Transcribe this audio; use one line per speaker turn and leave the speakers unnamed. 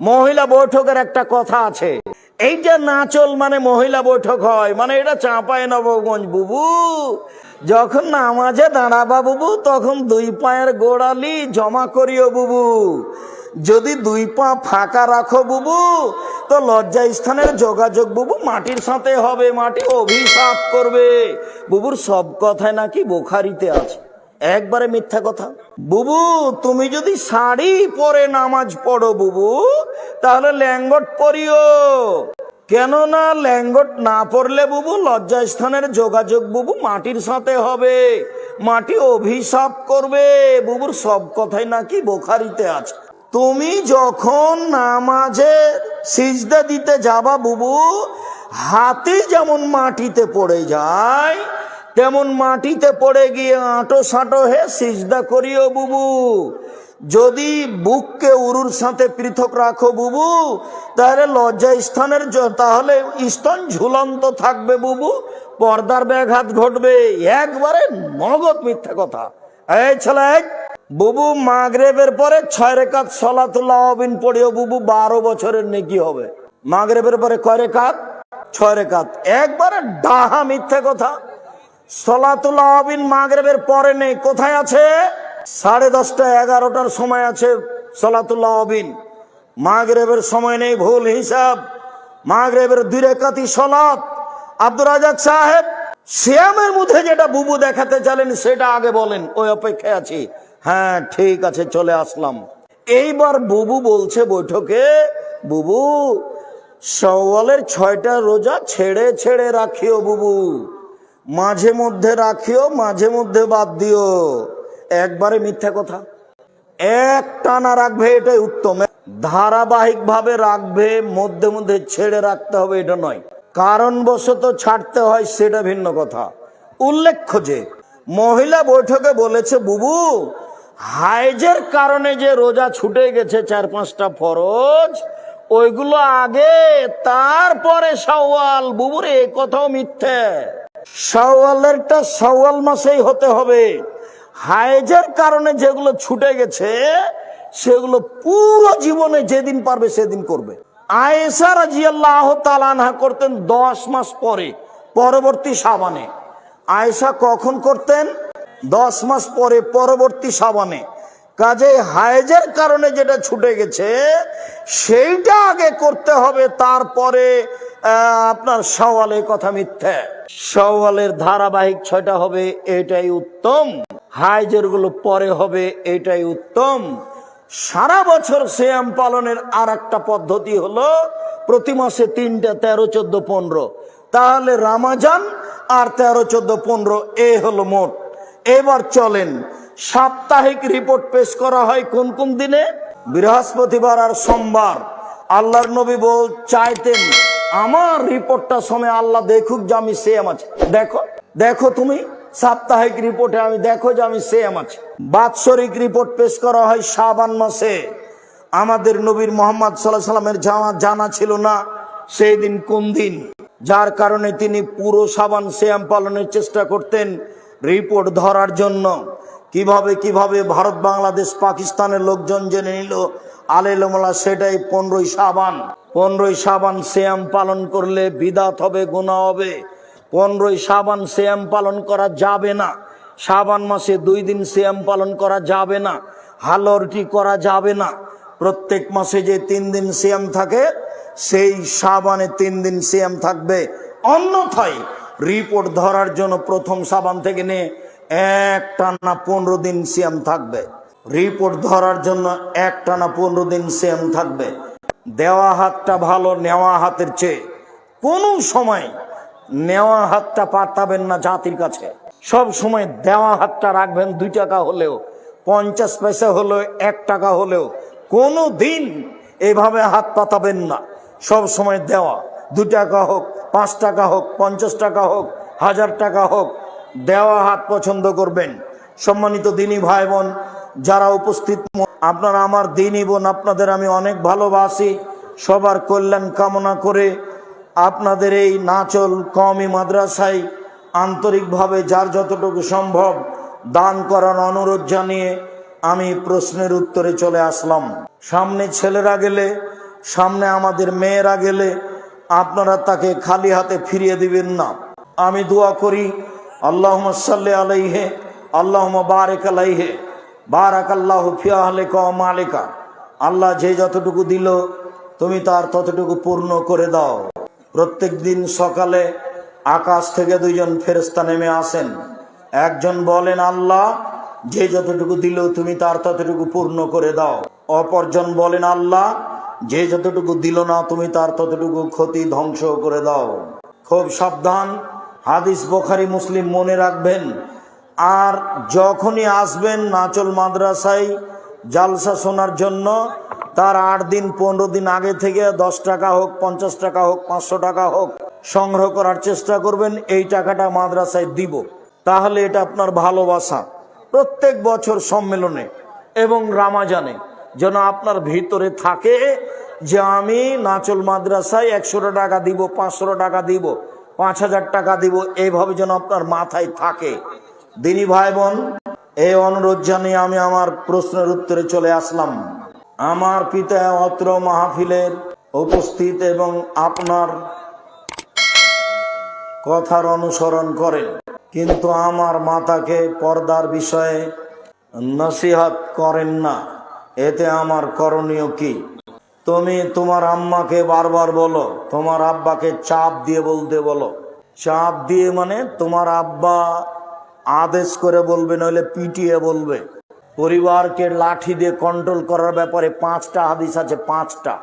মহিলা বৈঠকের একটা কথা আছে। এইটা নাচল মানে মহিলা বৈঠক হয় মানে এটা চাঁপায় নবগঞ্জ, বুবু। যখন নামাজে দাঁড়াবা বুবু, তখন দুই পায়ের গোড়ালি জমা করিও বুবু। যদি দুই পা ফাঁকা রাখো বুবু, তো লজ্জা স্থানের যোগাযোগ বুবু মাটির সাথে হবে, মাটি অভিশাপ করবে। বুবুর সব কথায় নাকি বোখারিতে আছে। একবারে মিথ্যা কথা। বুবু, তুমি যদি শাড়ি পরে নামাজ পড়ো বুবু, তাহলে ল্যাঙ্গট পরিও। কেননা ল্যাঙ্গট না পড়লে বুবু লজ্জা স্থানের যোগাযোগ বুবু মাটির সাথে হবে। মাটি অভিশাপ করবে। বুবুর সব কথাই নাকি বোখারিতে আছে। তুমি যখন নামাজে সিজদা দিতে যাবা বুবু, হাতি যেমন মাটিতে পড়ে যায় তেমন মাটিতে পড়ে গিয়ে আঁটো সাঁটো হে সিজদা করিও বুবু। যদি বুককে উরুর সাথে পৃথক রাখো বুবু, তাহলে লজ্জা স্থানের তাহলে স্তন ঝুলন্ত থাকবে বুবু, পর্দার ব্যাঘাত ঘটবে। একবারে নগদ মিথ্যা কথা। এই ছেলে বুবু মাগরেবের পরে ছয় রেখাত সলাতুল্লাহ অবিন পড়িও বুবু, বারো বছরের নেকি হবে। মাগরেবের পরে কয় রেখাত? ছয় রেখাত। একবারে ডাহা মিথ্যা কথা। সলাতুল আবিন মাগরেবের পরে নেই। কোথায় আছে? সাড়ে দশটা, এগারোটার সময় আছে সলাতুল্লাহ আবিন। মাগরেবের সময় নেই, ভুল হিসাব। মাগরেবের দুই রেখাতি সলাত। আব্দুর রাজাক সাহেব শ্যামের মধ্যে যেটা বুবু দেখাতে চালেন, সেটা আগে বলেন। ওই অপেক্ষায় আছি। হ্যাঁ ঠিক আছে, চলে আসলাম। এইবার বুবু বলছে বৈঠকে, বুবু, সওয়ালের ছয়টা রোজা ছেড়ে ছেড়ে রাখিও বুবু। মাঝে মধ্যে রাখিও, মাঝে মধ্যে বাদ দিও। একবারে মিথ্যা কথা। এক টানা রাখবে এটাই উত্তম। ধারাবাহিক ভাবে রাখবে, মধ্যে মধ্যে ছেড়ে রাখতে হবে এটা নয়। কারণবশত ছাড়তে হয় সেটা ভিন্ন কথা। উল্লেখ্য যে, মহিলা বৈঠকে বলেছে, বুবু, হাইজের কারণে যে রোজা ছুটে গেছে চার পাঁচটা ফরজ, ওইগুলো আগে, তারপরে সওয়াল বুবুর, এ কথাও মিথ্যে। সওয়ালেরটা সওয়াল মাসেই হতে হবে। হাইজের কারণে যেগুলো ছুটে গেছে, সেগুলো পুরো জীবনে যেদিন পারবে সেদিন করবে। আয়েসা রাজিয়াল্লাহ তালানহা করতেন দশ মাস পরে, পরবর্তী সাবানে আয়েশা কখন করতেন? দশ মাস পরে, পরবর্তী সাবানে কাজে হায়েজের কারণে যেটা ছুটে গেছে, সেইটা আগে করতে হবে, তারপরে আপনার সওয়ালের কথা মিথ্যে। সওয়ালের ধারাবাহিক ছয়টা হবে, এটাই উত্তম। হাইজেরগুলো পরে হবে, এটাই উত্তম। সারা বছর শ্যাম পালনের আর একটা পদ্ধতি হলো, প্রতি মাসে তিনটা, তেরো, চোদ্দ, পনেরো। তাহলে রামাজান আর তেরো, চোদ্দ, পনেরো, এ হলো মোট। এবার চলেন, সাপ্তাহিক রিপোর্ট পেশ করা হয় কোন কোন দিনে? বৃহস্পতিবার আর সোমবার। আল্লাহর নবী বল চাইতেন আমার রিপোর্টটা সময় আল্লাহ দেখুক যে আমি সেম আছি। দেখো দেখো তুমি, সাপ্তাহিক রিপোর্টে আমি দেখো যে আমি সেম আছি। বাৎসরিক রিপোর্ট পেশ করা হয় শাবান মাসে। আমাদের নবীর মোহাম্মদ সাল্লাহ সাল্লামের জামা জানা ছিল না সেই দিন কোন দিন। যার কারণে তিনি পুরো সাবান শ্যাম পালনের চেষ্টা করতেন রিপোর্ট ধরার জন্য। কীভাবে কীভাবে ভারত, বাংলাদেশ, পাকিস্তানের লোকজন জেনে নিল আলেলমলা সেটাই পনেরোই সাবান পনেরোই সাবান শ্যাম পালন করলে বিদাত হবে গুণা হবে। পনেরোই সাবান শ্যাম পালন করা যাবে না। সাবান মাসে দুই দিন শ্যাম পালন করা যাবে না। হালরটি করা যাবে না। প্রত্যেক মাসে যে তিন দিন সিয়াম থাকে, সেই সাবানে তিন দিন সিয়াম থাকবে। অন্যথায় রিপোর্ট ধরার জন্য প্রথম সাবান থেকে নিয়ে এক টানা পনেরো দিন সিয়াম থাকবে। রিপোর্ট ধরার জন্য এক টানা পনেরো দিন সেম থাকবে। দেওয়া হাতটা ভালো, নেওয়া হাতের চেয়ে। কোনো সময় নেওয়া হাতটা পাঠাবেন না জাতির কাছে। সব সময় দেওয়া হাতটা রাখবেন দুই টাকা হলেও, পঞ্চাশ পয়সা হলেও, এক টাকা হলেও। কোনো দিন এভাবে হাত পাতাবেন না। সব সময় দেওয়া। দু টাকা হোক, পাঁচ টাকা হোক, পঞ্চাশ টাকা হোক, হাজার টাকা হোক, দেওয়া হাত পছন্দ করবেন। সম্মানিত দিনী ভাই বোন যারা উপস্থিত, আপনারা আমার দিনী বোন, আপনাদের আমি অনেক ভালোবাসি। সবার কল্যাণ কামনা করে আপনাদের এই নাচল কমি মাদ্রাসায় আন্তরিকভাবে যার যতটুকু সম্ভব দান করার অনুরোধ জানিয়ে আমি প্রশ্নের উত্তরে চলে আসলাম। সামনে ছেলেরা গেলে, সামনে আমাদের মেয়েরা গেলে আপনারা তাকে খালি হাতে ফিরিয়ে দিবেন না। আমি দোয়া করি আল্লাহ সাল্লি আলাইহে আল্লাহ বারেক আলাইহে। বারাক আল্লাহ ফিয়াহলেকা মালেকা। আল্লাহ যে যতটুকু দিল, তুমি তার ততটুকু পূর্ণ করে দাও। প্রত্যেক দিন সকালে আকাশ থেকে দুইজন ফেরেস্তা নেমে আসেন। একজন বলেন, আল্লাহ, যে যতটুকু দিল, তুমি তার ততটুকু পূর্ণ করে দাও। অপরজন বলেন, আল্লাহ, যে যতটুকু দিল না, তুমি তার ততটুকু ক্ষতি ধ্বংস করে দাও। খুব সাবধান, হাদিস বোখারি, মুসলিম মনে রাখবেন আর যখনই আসবেন নাচল মাদ্রাসায় জালসা শোনার জন্য, তার আট দিন, পনেরো দিন আগে থেকে দশ টাকা হোক, পঞ্চাশ টাকা হোক, পাঁচশো টাকা হোক সংগ্রহ করার চেষ্টা করবেন, এই টাকাটা মাদ্রাসায় দিব। তাহলে এটা আপনার ভালোবাসা। প্রত্যেক বছর সম্মেলনে এবং রামাজানে যেন আপনার ভিতরে থাকে যে আমি নাচল মাদ্রাসায় একশোটা টাকা দিব পাঁচশো টাকা দিব, পাঁচ হাজার টাকা দিব এইভাবে যেন আপনার মাথায় থাকে। দিনী ভাই বোন এই অনুরোধ জানিয়ে আমি আমার প্রশ্নের উত্তরে চলে আসলাম। আমার পিতা অত্র মাহফিলের উপস্থিত এবং আপনার কথার অনুসরণ করেন। কিন্তু আমার মাতাকে পর্দার বিষয়ে নসিহাত করেন না। এতে আমার করণীয় কি? তুমি তোমার আম্মাকে বারবার বলো, তোমার আব্বাকে চাপ দিয়ে বলতে বলো। চাপ দিয়ে মানে তোমার আব্বা আদেশ করে বলবে, নইলে পিটিয়ে বলবে। পরিবারকে লাঠি দিয়ে কন্ট্রোল করার ব্যাপারে পাঁচটা হাদিস আছে, পাঁচটা।